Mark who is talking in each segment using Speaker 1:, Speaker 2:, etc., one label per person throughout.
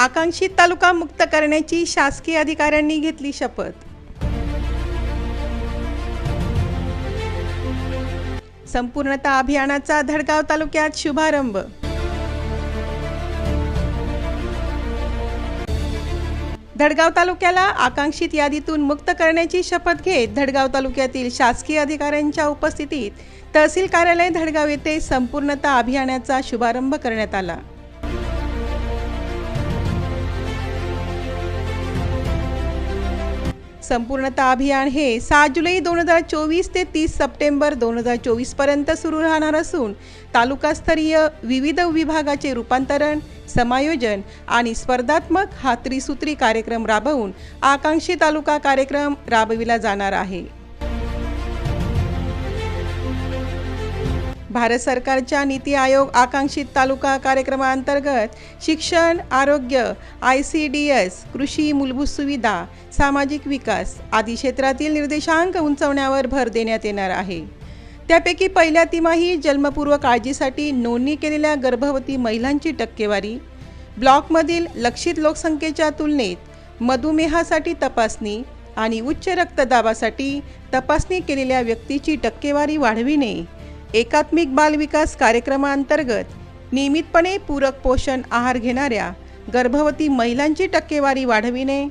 Speaker 1: आकांक्षित तालुका मुक्त करण्याची शासकीय अधिकाऱ्यांनी घेतली शपथ. संपूर्णता अभियानाचा धडगाव तालुक्यात शुभारंभ. धडगाव तालुक्याला आकांक्षित यादीतून मुक्त करण्याची शपथ घेत धडगाव तालुक्यातील शासकीय अधिकाऱ्यांच्या उपस्थितीत तहसील कार्यालय धडगाव येथे संपूर्णता अभियानाचा शुभारंभ करण्यात आला. संपूर्णता अभियान हे सात जुलै दोन हजार चोवीस ते तीस सप्टेंबर दोन हजार चोवीसपर्यंत सुरू राहणार असून तालुकास्तरीय विविध विभागाचे रूपांतरण समायोजन आणि स्पर्धात्मक हा त्रिसूत्री कार्यक्रम राबवून आकांक्षी तालुका कार्यक्रम राबविला जाणार आहे. भारत सरकारच्या नीती आयोग आकांक्षित तालुका कार्यक्रमाअंतर्गत शिक्षण आरोग्य आय सी डी एस कृषी मूलभूत सुविधा सामाजिक विकास आदी क्षेत्रातील निर्देशांक उंचवण्यावर भर देण्यात येणार आहे. त्यापैकी पहिल्या तिमाही जन्मपूर्व काळजीसाठी नोंदणी केलेल्या गर्भवती महिलांची टक्केवारी ब्लॉकमधील लक्षित लोकसंख्येच्या तुलनेत मधुमेहासाठी तपासणी आणि उच्च रक्तदाबासाठी तपासणी केलेल्या व्यक्तीची टक्केवारी वाढविणे. एकात्मिक बालविकास कार्यक्रमांतर्गत नियमितपणे पूरक पोषण आहार घेणाऱ्या गर्भवती महिलांची टक्केवारी वाढविणे.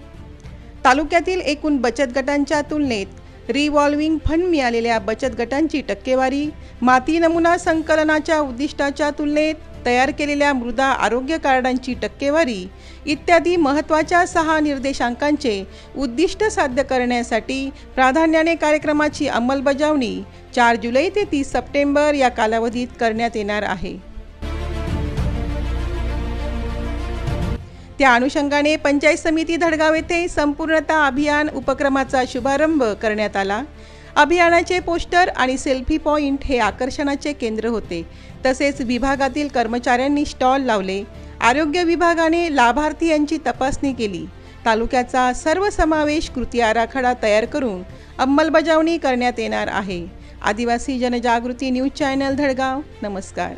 Speaker 1: तालुक्यातील एकूण बचत गटांच्या तुलनेत रिव्हॉल्विंग फंड मिळालेल्या बचत गटांची टक्केवारी माती नमुना संकलनाच्या उद्दिष्टाच्या तुलनेत तयार केलेल्या मृदा आरोग्य कार्डांची टक्केवारी इत्यादी महत्त्वाच्या सहा निर्देशांकांचे उद्दिष्ट साध्य करण्यासाठी प्राधान्याने कार्यक्रमाची अंमलबजावणी चार जुलै ते तीस सप्टेंबर या कालावधीत करण्यात येणार आहे. त्या अनुषंगाने पंचायत समिती धडगाव येथे संपूर्णता अभियान उपक्रमाचा शुभारंभ करण्यात आला. अभियानाचे पोस्टर आणि सेल्फी पॉइंट हे आकर्षणाचे केंद्र होते. तसेच विभागातील कर्मचाऱ्यांनी स्टॉल लावले. आरोग्य विभागाने लाभार्थी यांची तपासणी केली. तालुक्याचा सर्वसमावेश कृती आराखडा तयार करून अंमलबजावणी करण्यात येणार आहे. आदिवासी जनजागृती न्यूज चॅनल धडगाव. नमस्कार.